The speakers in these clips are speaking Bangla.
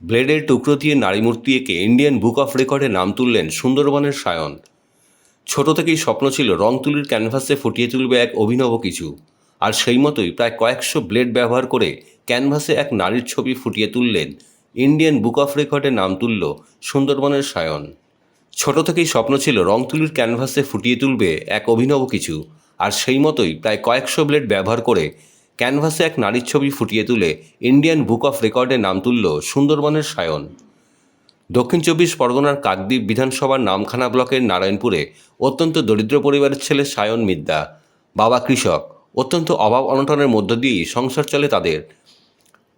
ব্লেডের টুকরো দিয়ে নারীমূর্তি এঁকে ইন্ডিয়ান বুক অফ রেকর্ডে নাম তুললেন সুন্দরবনের সায়ন। ছোট থেকেই স্বপ্ন ছিল রং তুলির ক্যানভাসে ফুটিয়ে তুলবে এক অভিনব কিছু। আর সেই মতোই প্রায় কয়েকশো ব্লেড ব্যবহার করে ক্যানভাসে এক নারীর ছবি ফুটিয়ে তুললেন ইন্ডিয়ান বুক অফ রেকর্ডে নাম তুলল সুন্দরবনের সায়ন। ছোট থেকেই স্বপ্ন ছিল রং তুলির ক্যানভাসে ফুটিয়ে তুলবে এক অভিনব কিছু। আর সেই মতোই প্রায় কয়েকশো ব্লেড ব্যবহার করে ক্যানভাসে এক নারীর ছবি ফুটিয়ে তুলে ইন্ডিয়ান বুক অফ রেকর্ডে নাম তুলল সুন্দরবনের সায়ন। দক্ষিণ চব্বিশ পরগনার কাকদ্বীপ বিধানসভার নামখানা ব্লকের নারায়ণপুরে অত্যন্ত দরিদ্র পরিবারের ছেলে সায়ন মিদ্যা, বাবা কৃষক, অত্যন্ত অভাব অনটনের মধ্য দিয়েই সংসার চলে তাদের।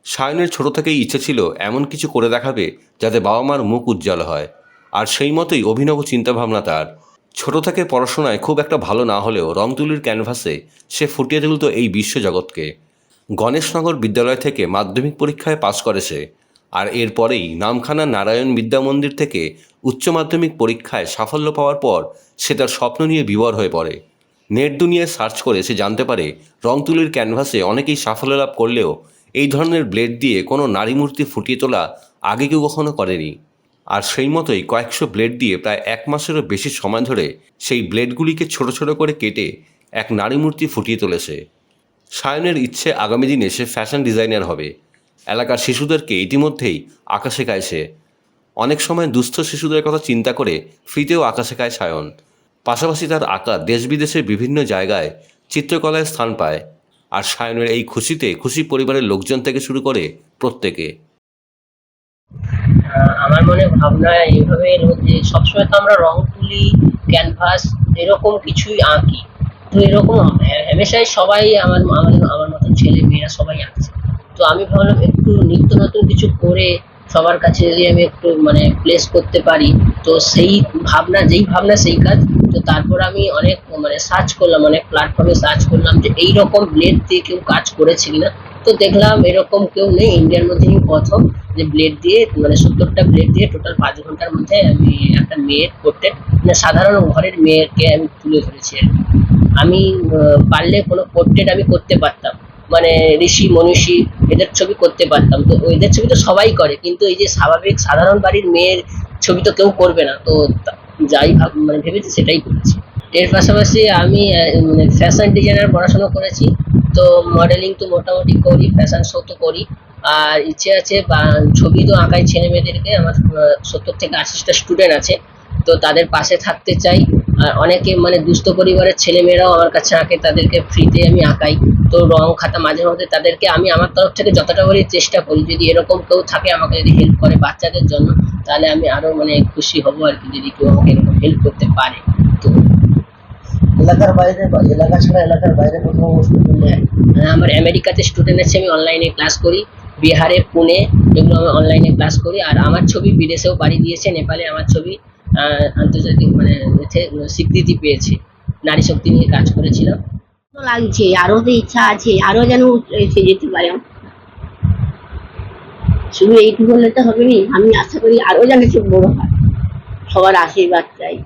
সায়নের ছোট থেকেই ইচ্ছে ছিল এমন কিছু করে দেখাবে যাতে বাবা মার মুখ উজ্জ্বল হয়, আর সেই মতোই অভিনব চিন্তাভাবনা তার। ছোট থেকে পড়াশোনায় খুব একটা ভালো না হলেও রং তুলির ক্যানভাসে সে ফুটিয়ে তুলত এই বিশ্বজগৎকে। গণেশনগর বিদ্যালয় থেকে মাধ্যমিক পরীক্ষায় পাশ করে সে। আর এরপরেই নামখানা নারায়ণ বিদ্যা মন্দির থেকে উচ্চ মাধ্যমিক পরীক্ষায় সাফল্য পাওয়ার পর সে তার স্বপ্ন নিয়ে বিবর হয়ে পড়ে। নেট দুনিয়ায় সার্চ করে সে জানতে পারে রং তুলির ক্যানভাসে অনেকেই সাফল্য লাভ করলেও এই ধরনের ব্লেড দিয়ে কোনো নারী মূর্তি ফুটিয়ে তোলা আগে কেউ কখনো করেনি। আর সেই মতোই কয়েকশো ব্লেড দিয়ে প্রায় এক মাসেরও বেশি সময় ধরে সেই ব্লেডগুলিকে ছোট ছোট করে কেটে এক নারী মূর্তি ফুটিয়ে তুলেছে। সায়নের ইচ্ছে আগামী দিনে সে ফ্যাশন ডিজাইনার হবে। এলাকার শিশুদেরকে ইতিমধ্যেই আঁকা শেখায় সে। অনেক সময় দুস্থ শিশুদের কথা চিন্তা করে ফ্রিতেও আঁকা শেখায় সায়ন। পাশাপাশি তার আঁকা দেশ বিদেশের বিভিন্ন জায়গায় চিত্রকলায় স্থান পায়। আর সায়নের এই খুশিতে খুশি পরিবারের লোকজন থেকে শুরু করে প্রত্যেকে। আমার মনে ভাবনা এইভাবে এলো যে সবসময় তো আমরা রং তুলি ক্যানভাস এরকম কিছুই আঁকি। তো এরকম হ্যা- হামেশাই সবাই আমার আমাদের আমার মতন ছেলে মেয়েরা সবাই আঁকছে। তো আমি ভাবলাম একটু নিত্য নতুন কিছু করে সবার কাছে যদি আমি একটু মানে প্লেস করতে পারি, তো সেই ভাবনা, যেই ভাবনা সেই কাজ। তো তারপর আমি অনেক মানে সার্চ করলাম, অনেক প্ল্যাটফর্মে সার্চ করলাম যে এইরকম ব্লেড দিয়ে কেউ কাজ করেছে কিনা। তো দেখলাম এরকম কেউ নেই ইন্ডিয়ার মধ্যে আমি প্রথম যে ব্লেড দিয়ে মানে সত্তরটা ব্লেড দিয়ে টোটাল পাঁচ ঘণ্টার মধ্যে আমি একটা মেয়ের পোর্ট্রেট মানে সাধারণ ঘরের মেয়েকে আমি তুলে ধরেছি আর। আমি পারলে কোনো পোর্ট্রেট আমি করতে পারতাম মানে ঋষি, মনীষী, এদের ছবি করতে পারতাম তো এদের ছবি তো সবাই করে, কিন্তু এই যে স্বাভাবিক সাধারণ বাড়ির মেয়ের ছবি তো কেউ করবে না তো, যাই ভাব মানে ভেবেছি সেটাই করেছি এর পাশাপাশি আমি আহ, মানে ফ্যাশন ডিজাইনার পড়াশোনা করেছি। তো মডেলিং তো মোটামুটি করি ফ্যাশন শো তো করি। আর ইচ্ছে আছে বা ছবি তো আঁকাই ছেলে মেয়েদেরকে আমার সত্তর থেকে আশিটা স্টুডেন্ট আছে। তো তাদের পাশে থাকতে চাই। আর অনেকে মানে দুস্থ পরিবারের ছেলে মেয়েরাও আমার কাছে আঁকে তাদেরকে ফ্রিতে আমি আঁকাই। তো রং খাতা মাঝে মধ্যে তাদেরকে আমি আমার তরফ থেকে যতটা করি চেষ্টা করি। যদি এরকম কেউ থাকে আমাকে যদি হেল্প করে বাচ্চাদের জন্য তাহলে আমি আরও মানে খুশি হব আর কি যদি কেউ আমাকে এরকম হেল্প করতে পারে। তো এলাকার বাইরে বা এলাকা ছাড়া এলাকার বাইরে কোথাও হ্যাঁ, হ্যাঁ, আমার আমেরিকাতে স্টুডেন্ট আছে আমি অনলাইনে ক্লাস করি। বিহারে পুনে এগুলো আমি অনলাইনে ক্লাস করি। আর আমার ছবি বিদেশেও বাড়ি দিয়েছে নেপালে আমার ছবি আন্তর্জাতিক মানে স্বীকৃতি পেয়েছে। নারী শক্তি নিয়ে কাজ করেছিলাম। লাগছে আরও তো ইচ্ছা আছে আরও যেন এসে যেতে পারে। শুধু এইটুকু হলে তো হবে নি আমি আশা করি আরও যেন একটু বড় হয়। সবার আশীর্বাদ চাই।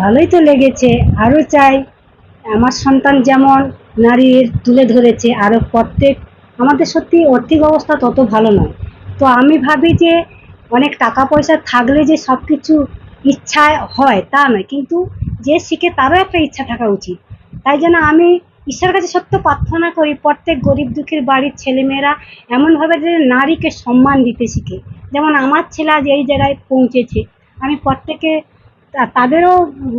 ভালোই তো লেগেছে, আরও চাই। আমার সন্তান যেমন নারীর তুলে ধরেছে, আরও প্রত্যেক, আমাদের সত্যি আর্থিক অবস্থা তত ভালো নয়। তো আমি ভাবি যে অনেক টাকা পয়সা থাকলে যে সব কিছু ইচ্ছা হয়, তা নয়। কিন্তু যে শিখে তারও একটা ইচ্ছা থাকা উচিত। তাই জন্য আমি ঈশ্বরের কাছে সত্য প্রার্থনা করি, প্রত্যেক গরিব দুঃখীর বাড়ির ছেলেমেয়েরা এমনভাবে যে নারীকে সম্মান দিতে শিখে। যেমন আমার ছেলে আজ এই জায়গায় পৌঁছেছে। আমি প্রত্যেকে তাদেরও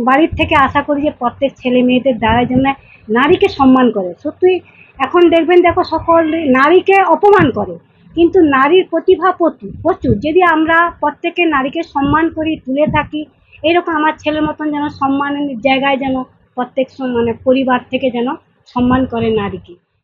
বাড়ির থেকে আশা করি যে প্রত্যেক ছেলে মেয়েদের দ্বারা যেন নারীকে সম্মান করে। সত্যি এখন দেখবেন দেখো সকল নারীকে অপমান করে, কিন্তু নারীর প্রতিভা প্রচুর প্রচুর। যদি আমরা প্রত্যেকে নারীকে সম্মান করি, তুলে থাকি, এরকম আমার ছেলের মতন যেন সম্মানের জায়গায় যেন প্রত্যেক মানে পরিবার থেকে যেন সম্মান করে নারীকে।